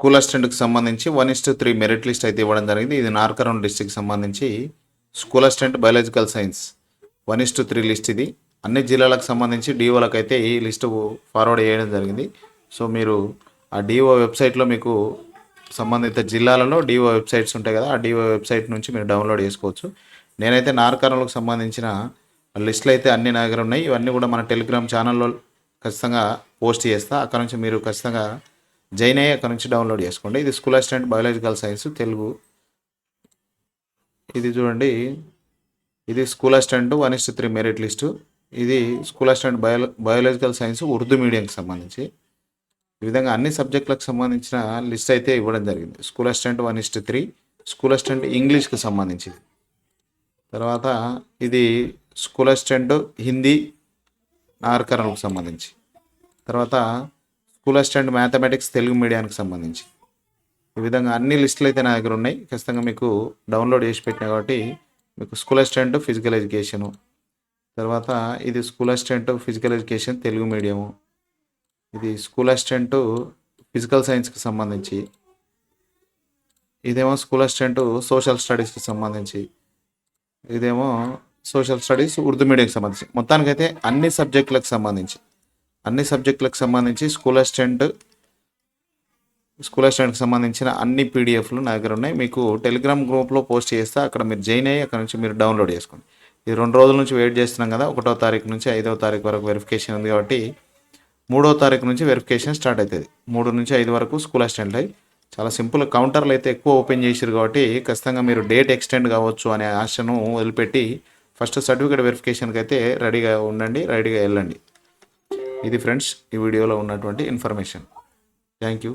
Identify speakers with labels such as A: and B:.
A: School అసిస్టెంట్కి సంబంధించి one is to three merit list అయితే ఇవ్వడం జరిగింది. ఇది నార్కరం డిస్టిక్కి సంబంధించి school assistant biological science. One is to three list ఇది. అన్ని జిల్లాలకు సంబంధించి డిఓలకు అయితే ఈ లిస్టు ఫార్వర్డ్ చేయడం జరిగింది. సో మీరు ఆ డిఓ వెబ్సైట్లో మీకు సంబంధిత జిల్లాలలో డిఓ వెబ్సైట్స్ ఉంటాయి కదా ఆ డిఓ వెబ్సైట్ నుంచి మీరు డౌన్లోడ్ చేసుకోవచ్చు. నేనైతే నార్కర్నూలుకు సంబంధించిన లిస్టులు అయితే అన్ని నా దగ్గర ఉన్నాయి. ఇవన్నీ కూడా మన టెలిగ్రామ్ ఛానల్లో ఖచ్చితంగా పోస్ట్ చేస్తా. అక్కడ నుంచి మీరు ఖచ్చితంగా జైన్ అయ్యి అక్కడ నుంచి డౌన్లోడ్ చేసుకోండి. ఇది school assistant biological science Telugu. ఇది చూడండి. ఇది school assistant one is three merit list. ఇది school assistant bio biological science Urdu మీడియంకి సంబంధించి. ఈ విధంగా అన్ని సబ్జెక్టులకు సంబంధించిన లిస్ట్ అయితే ఇవ్వడం జరిగింది. స్కూల్ అసిస్టెంట్ వన్ ఇస్ట్ త్రీ స్కూల్ అసిస్టెంట్ ఇంగ్లీష్కి సంబంధించి తర్వాత ఇది స్కూల్ అసిస్టెంట్ హిందీ నార్కరణకు సంబంధించి. తర్వాత స్కూల్ అసిస్టెంట్ మ్యాథమెటిక్స్ తెలుగు మీడియానికి సంబంధించి. ఈ విధంగా అన్ని లిస్టులు అయితే నా దగ్గర ఉన్నాయి. ఖచ్చితంగా మీకు డౌన్లోడ్ చేసి పెట్టినా కాబట్టి మీకు స్కూల్ అసిస్టెంట్ ఫిజికల్ ఎడ్యుకేషను. తర్వాత ఇది school assistant physical education Telugu medium. ఇది స్కూల్ అసిస్టెంట్ ఫిజికల్ సైన్స్కి సంబంధించి. ఇదేమో స్కూల్ అసిస్టెంట్ సోషల్ స్టడీస్కి సంబంధించి. ఇదేమో సోషల్ స్టడీస్ ఉర్దూ మీడియంకి సంబంధించి. మొత్తానికైతే అన్ని సబ్జెక్టులకు సంబంధించి. అన్ని సబ్జెక్టులకు సంబంధించి స్కూల్ అసిస్టెంట్ స్కూల్ అసిస్టెంట్కి సంబంధించిన అన్ని పీడిఎఫ్లు నా దగ్గర ఉన్నాయి. మీకు టెలిగ్రామ్ గ్రూప్లో పోస్ట్ చేస్తే అక్కడ మీరు జాయిన్ అయ్యి అక్కడ నుంచి మీరు డౌన్లోడ్ చేసుకోండి. ఇది రెండు రోజుల నుంచి వెయిట్ చేస్తున్నాం కదా ఒకటో తారీఖు నుంచి ఐదవ తారీఖు వరకు వెరిఫికేషన్ ఉంది కాబట్టి మూడో తారీఖు నుంచి వెరిఫికేషన్ స్టార్ట్ అవుతుంది. మూడు నుంచి ఐదు వరకు స్కూల్ అసిస్టెంట్ అయ్యి చాలా సింపుల్ కౌంటర్లు అయితే ఎక్కువ ఓపెన్ చేసారు కాబట్టి ఖచ్చితంగా మీరు డేట్ ఎక్స్టెండ్ కావచ్చు అనే ఆశను వదిలిపెట్టి ఫస్ట్ సర్టిఫికేట్ వెరిఫికేషన్కి అయితే రెడీగా ఉండండి రెడీగా వెళ్ళండి. ఇది ఫ్రెండ్స్ ఈ వీడియోలో ఉన్నటువంటి ఇన్ఫర్మేషన్. Thank you